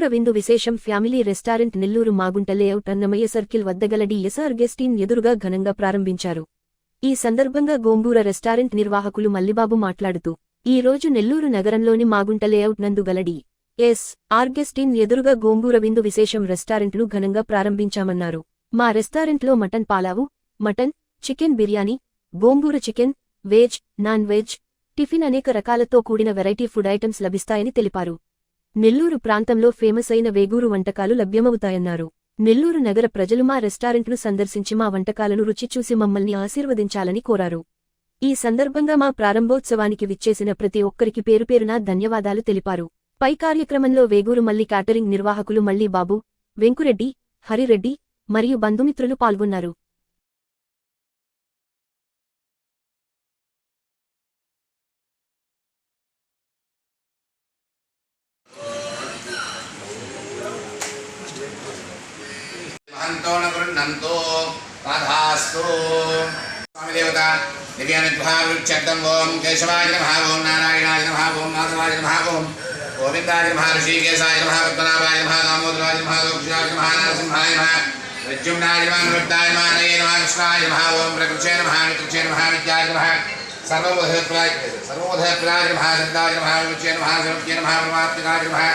Gongura Vindu Visesham family restaurant Nellore Magunta layout Annamayya circle వద్ద గల DSR గెస్టీన్ ఎదురుగా ఘనంగా ప్రారంభించారు. ఈ సందర్భంగా గోంగూర రెస్టారెంట్ నిర్వాహకులు మల్లిబాబు మాట్లాడుతూ ఈ రోజు నెల్లూరు నగరంలోని మాగుంట లేఅవుట్ నందు గలడి ఎస్ ఆర్గెస్టిన్ ఎదురుగా గోంగూర విందు విశేషం రెస్టారెంట్ను ఘనంగా ప్రారంభించామన్నారు. మా రెస్టారెంట్లో mutton pulao mutton chicken biryani gongura chicken veg non veg tiffin అనేక రకాలతో కూడిన వెరైటీ ఫుడ్ ఐటమ్స్ లభిస్తాయని తెలిపారు. నెల్లూరు ప్రాంతంలో ఫేమస్ అయిన వేగూరు వంటకాలు లభ్యమవుతాయన్నారు. నెల్లూరు నగర ప్రజలు మా రెస్టారెంట్ను సందర్శించి మా వంటకాలను రుచి చూసి మమ్మల్ని ఆశీర్వదించాలని కోరారు. ఈ సందర్భంగా మా ప్రారంభోత్సవానికి విచ్చేసిన ప్రతి ఒక్కరికి పేరుపేరునా ధన్యవాదాలు తెలిపారు. పై కార్యక్రమంలో వేగూరు మల్లి క్యాటరింగ్ నిర్వాహకులు మల్లి బాబు వెంకురెడ్డి హరిరెడ్డి మరియు బంధుమిత్రులు పాల్గొన్నారు. देवता दिव्यानुद्भावृच्छब्दम् ॐ केशवाय नमः ॐ नारायणाय नमः ॐ माधवाय नमः ॐ गोविन्दाय नमः ऋषिकेशाय नमः पद्मनाभाय नमः दामोदराय नमः गोक्षाय नमः नरसिंहाय नमः प्रद्युम्नाय नमः निवृत्ताय नमः नये नमः कृष्णाय नमः ॐ प्रकृचे नमः विकृचे नमः विद्याय नमः सर्वबोधप्रदाय सर्वबोधप्रदाय नमः सन्ताय नमः विमुच्ये नमः सर्वज्ञे नमः परमात्मिकाय नमः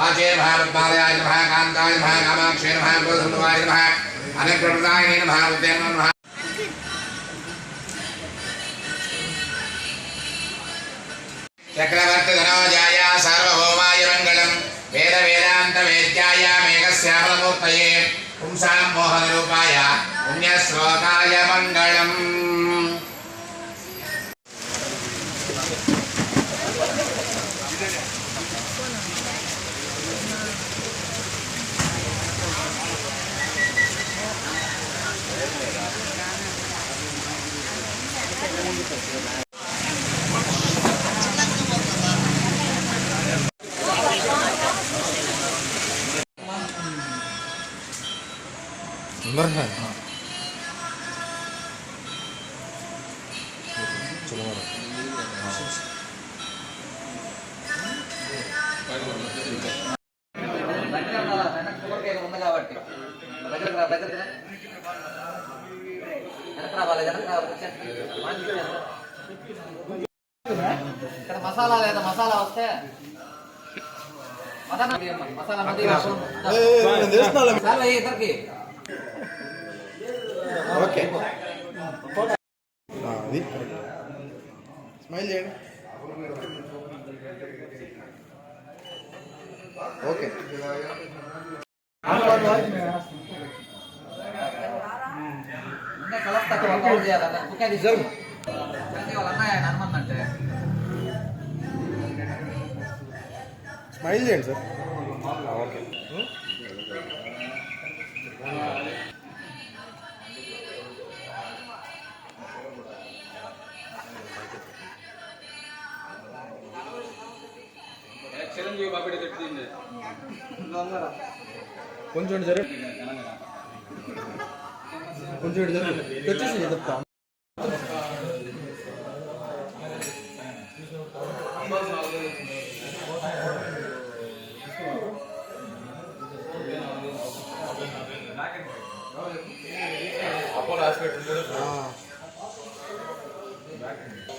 वाचे नमः पद्मालयाय नमः कान्ताय नमः कामाक्षे नमः क्रोधसम्भवाय नमः अनप्रप्रदाय नमः उद्यम नमः चक्रवर्तिधनोजाय सार्वभौमाय मङ्गलम् वेदवेदान्तवेद्याय मेघश्यामलमूर्तये पुंसां मोहनरूपाय पुण्यश्लोकाय मङ्गलम् ఇక్కడ మసాలా లేదా మసాలా వస్తే మసాలా ఇద్దరికి. ఓకే. అది. స్మైల్ చేయండి. ఓకే. స్మైల్ చేయండి సార్. ఓకే. కొంచెం ఇటు జరుగు కొంచెం ఇటు జరుగు వచ్చేసి చెప్తా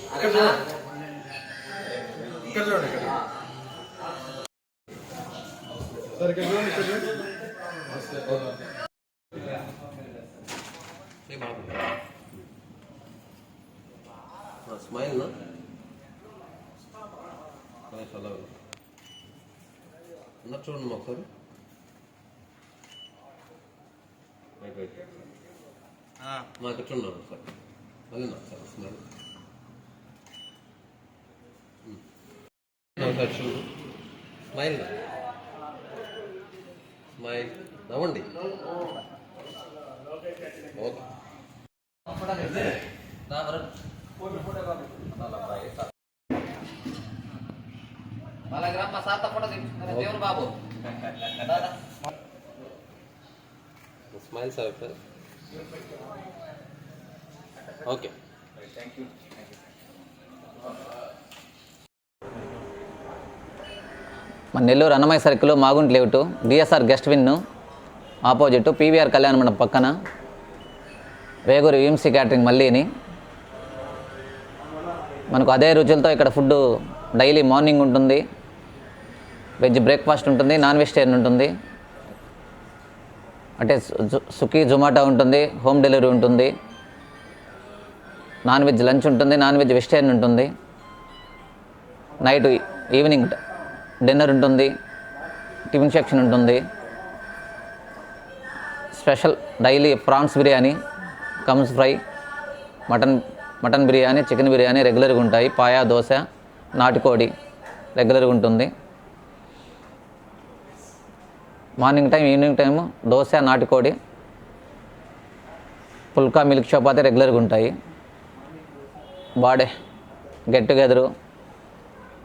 ఇక్కడ చూడండి ఇక్కడ చూడండి ఇక్కడ సార్ ఇక్కడ చూడండి ఇక్కడ స్మైల్ నా అలా ఉన్నారు చూడండి ఒకసారి రైట్ రైట్ మా ఇక్కడ చూడండి ఒకసారి మళ్ళీ నా సార్ స్మైల్ ఒకసారి చూడు స్మైల్ స్మైల్ నవ్వండి. ఓకే. రా వరుణ్. వాళ్ళ గ్రామ మా సార్తో ఫోటో దేవుడు బాబు. Smile sir okay. మన Nellore Annamayya circle Magunta layout DSR guest inn opposite PVR కళ్యాణ మండపం పక్కన వేగూరు విఎంసీ క్యాటరింగ్ మళ్ళీని మనకు అదే రుచులతో ఇక్కడ ఫుడ్ డైలీ మార్నింగ్ ఉంటుంది వెజ్ బ్రేక్ఫాస్ట్ ఉంటుంది నాన్ వెజిటేరియన్ ఉంటుంది. అంటే సుఖీ జొమాటో ఉంటుంది హోమ్ డెలివరీ ఉంటుంది. నాన్ వెజ్ లంచ్ ఉంటుంది నాన్ వెజ్ వెజిటేరియన్ ఉంటుంది. నైట్ ఈవినింగ్ డిన్నర్ ఉంటుంది టిఫిన్ సెక్షన్ ఉంటుంది. Special daily prawns biryani comes fry mutton mutton biryani chicken biryani రెగ్యులర్గా ఉంటాయి. పాయా దోశ నాటుకోడి రెగ్యులర్గా ఉంటుంది. Morning time evening time dosa నాటుకోడి పుల్కా మిల్క్ చపాతీ రెగ్యులర్గా ఉంటాయి. బాడే గెట్ టుగెదరు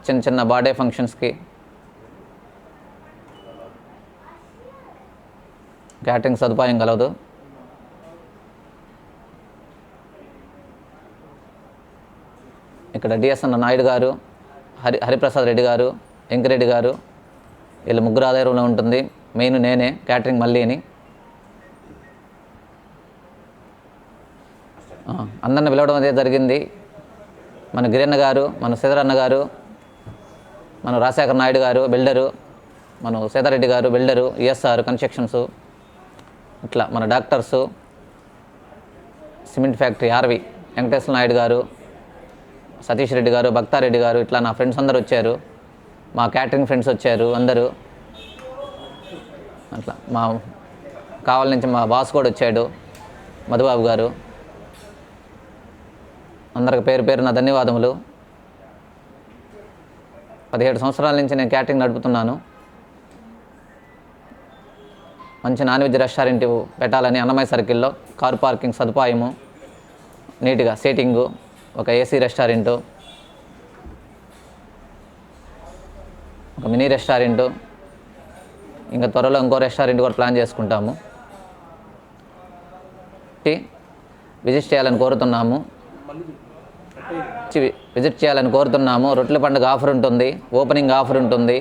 చిన్న చిన్న బాడే ఫంక్షన్స్కి క్యాటరింగ్ సదుపాయం కలదు. ఇక్కడ డిఎస్ఎన్ నాయుడు గారు హరి హరిప్రసాద్ రెడ్డి గారు వెంకరెడ్డి గారు వీళ్ళ ముగ్గురు ఆధారంలో ఉంటుంది. మెయిన్ నేనే క్యాటరింగ్ మళ్ళీని. అందరిని పిలవడం అదే జరిగింది. మన గిరన్న గారు మన సీతారన్న గారు మన రాజశేఖర నాయుడు గారు బిల్డరు మన సీతారెడ్డి గారు బిల్డరు ఈఎస్ఆర్ కన్స్ట్రక్షన్స్ ఇట్లా మన doctors cement factory RV Venkateswara Naidu గారు సతీష్ రెడ్డి గారు భక్తారెడ్డి గారు ఇట్లా నా ఫ్రెండ్స్ అందరు వచ్చారు. మా క్యాటరింగ్ ఫ్రెండ్స్ వచ్చారు అందరూ. అట్లా మా కావాల నుంచి మా బాస్ కూడా వచ్చాడు మధుబాబు గారు. అందరికి పేరు పేరు నా ధన్యవాదములు. పదిహేడు సంవత్సరాల నుంచి నేను క్యాటరింగ్ నడుపుతున్నాను. మంచి నాన్ వెజ్ రెస్టారెంట్ పెట్టాలని అన్నమయ్య సర్కిల్లో కార్ పార్కింగ్ సదుపాయము నీట్గా సీటింగు ఒక ఏసీ రెస్టారెంటు ఒక మినీ రెస్టారెంటు ఇంకా త్వరలో ఇంకో రెస్టారెంట్ కూడా ప్లాన్ చేసుకుంటాము. విజిట్ చేయాలని కోరుతున్నాము. విజిట్ చేయాలని కోరుతున్నాము. రొట్టెల పండుగ ఆఫర్ ఉంటుంది ఓపెనింగ్ ఆఫర్ ఉంటుంది.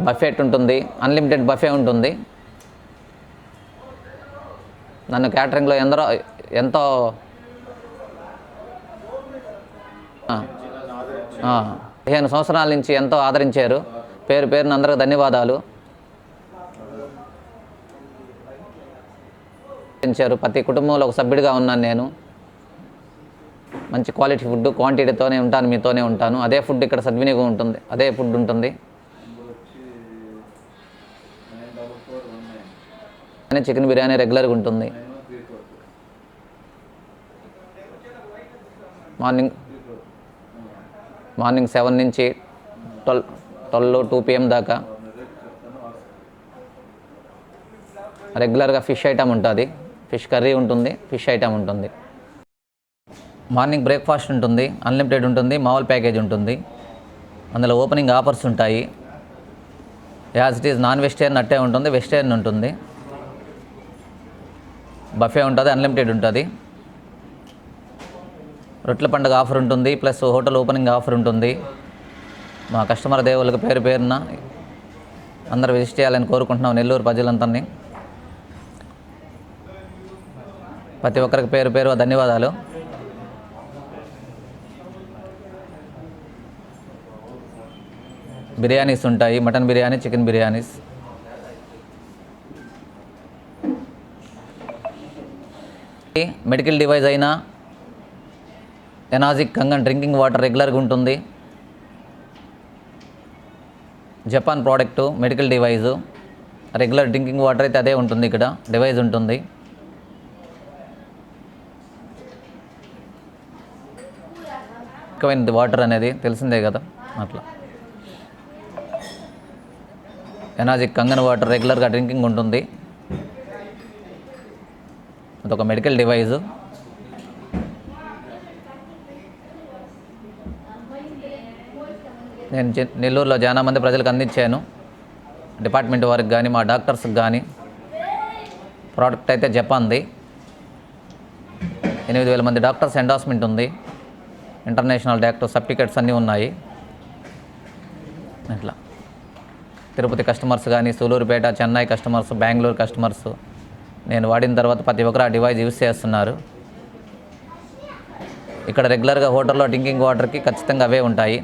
బఫెట్ ఉంటుంది అన్లిమిటెడ్ బఫే ఉంటుంది. నన్ను క్యాటరింగ్లో ఎందరో ఎంతో పదిహేను సంవత్సరాల నుంచి ఎంతో ఆదరించారు. పేరు పేరున అందరికి ధన్యవాదాలు. ప్రతి కుటుంబంలో ఒక సభ్యుడిగా ఉన్నాను నేను. మంచి క్వాలిటీ ఫుడ్ క్వాంటిటీతోనే ఉంటాను మీతోనే ఉంటాను. అదే ఫుడ్ ఇక్కడ సద్వినియోగం ఉంటుంది అదే ఫుడ్ ఉంటుంది. కానీ చికెన్ బిర్యానీ రెగ్యులర్గా ఉంటుంది. మార్నింగ్ మార్నింగ్ సెవెన్ నుంచి ట్వెల్వ్ ట్వెల్వ్ టూ పిఎం దాకా. రెగ్యులర్గా ఫిష్ ఐటమ్ ఉంటుంది. ఫిష్ కర్రీ ఉంటుంది ఫిష్ ఐటమ్ ఉంటుంది. మార్నింగ్ బ్రేక్ఫాస్ట్ ఉంటుంది అన్లిమిటెడ్ ఉంటుంది మామూలు ప్యాకేజ్ ఉంటుంది. అందులో ఓపెనింగ్ ఆఫర్స్ ఉంటాయి. As it is non vegetarian అట్టే ఉంటుంది వెజిటేరియన్ ఉంటుంది. బఫే ఉంటుంది అన్లిమిటెడ్ ఉంటుంది. రొట్టెల పండుగ ఆఫర్ ఉంటుంది ప్లస్ హోటల్ ఓపెనింగ్ ఆఫర్ ఉంటుంది. మా కస్టమర్ దేవుళ్ళకి పేరు పేరున అందరు విజిట్ చేయాలని కోరుకుంటున్నాం నెల్లూరు ప్రజలందరినీ. ప్రతి ఒక్కరికి పేరు పేరు ధన్యవాదాలు. బిర్యానీస్ ఉంటాయి mutton biryani chicken biryanis. Medical device అయినా ఎనాజిక్ కంగన్ డ్రింకింగ్ వాటర్ రెగ్యులర్గా ఉంటుంది. Japan product medical device regular drinking water అయితే అదే ఉంటుంది ఇక్కడ డివైజ్ ఉంటుంది. ఎక్కువైనది వాటర్ అనేది తెలిసిందే కదా అట్లా. ఎనాజిక్ కంగన్ వాటర్ రెగ్యులర్గా డ్రింకింగ్ ఉంటుంది. అదొక మెడికల్ డివైజ్ నేను చె- నెల్లూరులో చాలా మంది ప్రజలకు అందించాను. డిపార్ట్మెంట్ వారికి కానీ మా డాక్టర్స్కి కానీ ప్రోడక్ట్ అయితే జపాన్ది. ఎనిమిది వేల మంది డాక్టర్స్ ఎండార్స్మెంట్ ఉంది. ఇంటర్నేషనల్ డాక్టర్ సర్టిఫికెట్స్ అన్నీ ఉన్నాయి. అట్లా. తిరుపతి కస్టమర్స్ కానీ సూలూరుపేట చెన్నై కస్టమర్స్ బెంగళూరు కస్టమర్స్ నేను వాడిన తర్వాత ప్రతి ఒక్కరు ఆ డివైస్ యూస్ చేస్తున్నారు. ఇక్కడ రెగ్యులర్గా హోటల్లో డ్రింకింగ్ వాటర్కి ఖచ్చితంగా అవే ఉంటాయి.